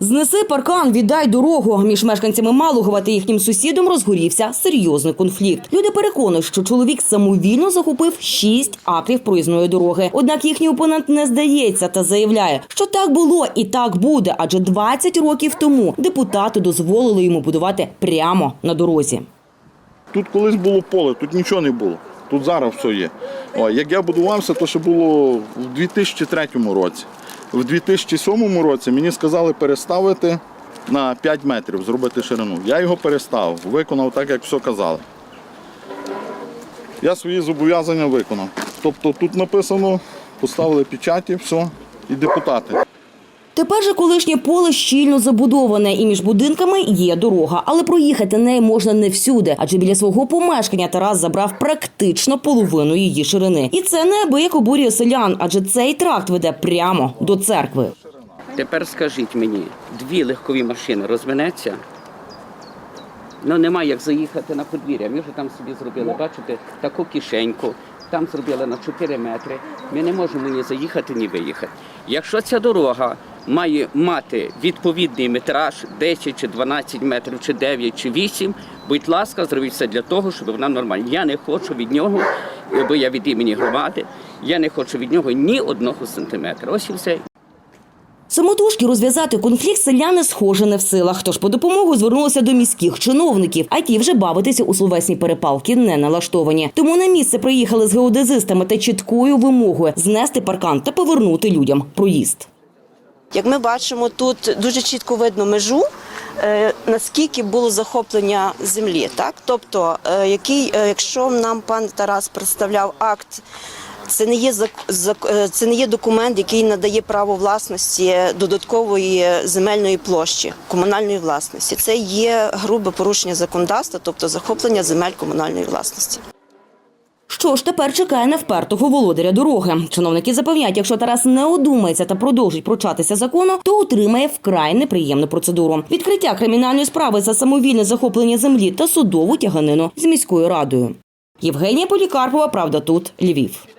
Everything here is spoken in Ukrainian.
Знеси паркан, віддай дорогу. Між мешканцями Малугова та їхнім сусідом розгорівся серйозний конфлікт. Люди переконують, що чоловік самовільно захопив 6 акрів проїзної дороги. Однак їхній опонент не здається та заявляє, що так було і так буде, адже 20 років тому депутати дозволили йому будувати прямо на дорозі. Тут колись було поле, тут нічого не було. Тут зараз все є. О, як я будувався, то ще було в 2003 році. В 2007 році мені сказали переставити на 5 метрів, зробити ширину. Я його переставив, виконав так, як все казали. Я свої зобов'язання виконав. Тобто тут написано, поставили печаті, все, і депутати. Тепер же колишнє поле щільно забудоване, і між будинками є дорога, але проїхати нею можна не всюди, адже біля свого помешкання Тарас забрав практично половину її ширини. І це неабияк обурює селян, адже цей тракт веде прямо до церкви. Тепер скажіть мені, дві легкові машини розминеться? Ну немає як заїхати на подвір'я. Ми вже там собі зробили, бачите, таку кишеньку. Там зробили на 4 метри. Ми не можемо ні заїхати, ні виїхати. Якщо ця дорога має мати відповідний метраж 10 чи 12 метрів, чи 9, чи 8, будь ласка, зробіть все для того, щоб вона нормальна. Я не хочу від нього, бо я від імені громади, я не хочу від нього ні одного сантиметра. Ось і все. Самотужки розв'язати конфлікт селяни схоже не в силах. Тож по допомогу звернулися до міських чиновників, а ті вже бавитися у словесні перепалки не налаштовані. Тому на місце приїхали з геодезистами та чіткою вимогою знести паркан та повернути людям проїзд. Як ми бачимо, тут дуже чітко видно межу, е, наскільки було захоплення землі. Так? Тобто, е, який, е, якщо нам пан Тарас представляв акт, це не є це не є документ, який надає право власності додаткової земельної площі комунальної власності. Це є грубе порушення законодавства, тобто захоплення земель комунальної власності. Що ж тепер чекає на впертого володаря дороги? Чиновники запевняють, якщо Тарас не одумається та продовжить пручатися закону, то отримає вкрай неприємну процедуру: відкриття кримінальної справи за самовільне захоплення землі та судову тяганину з міською радою. Євгенія Полікарпова, правда, тут Львів.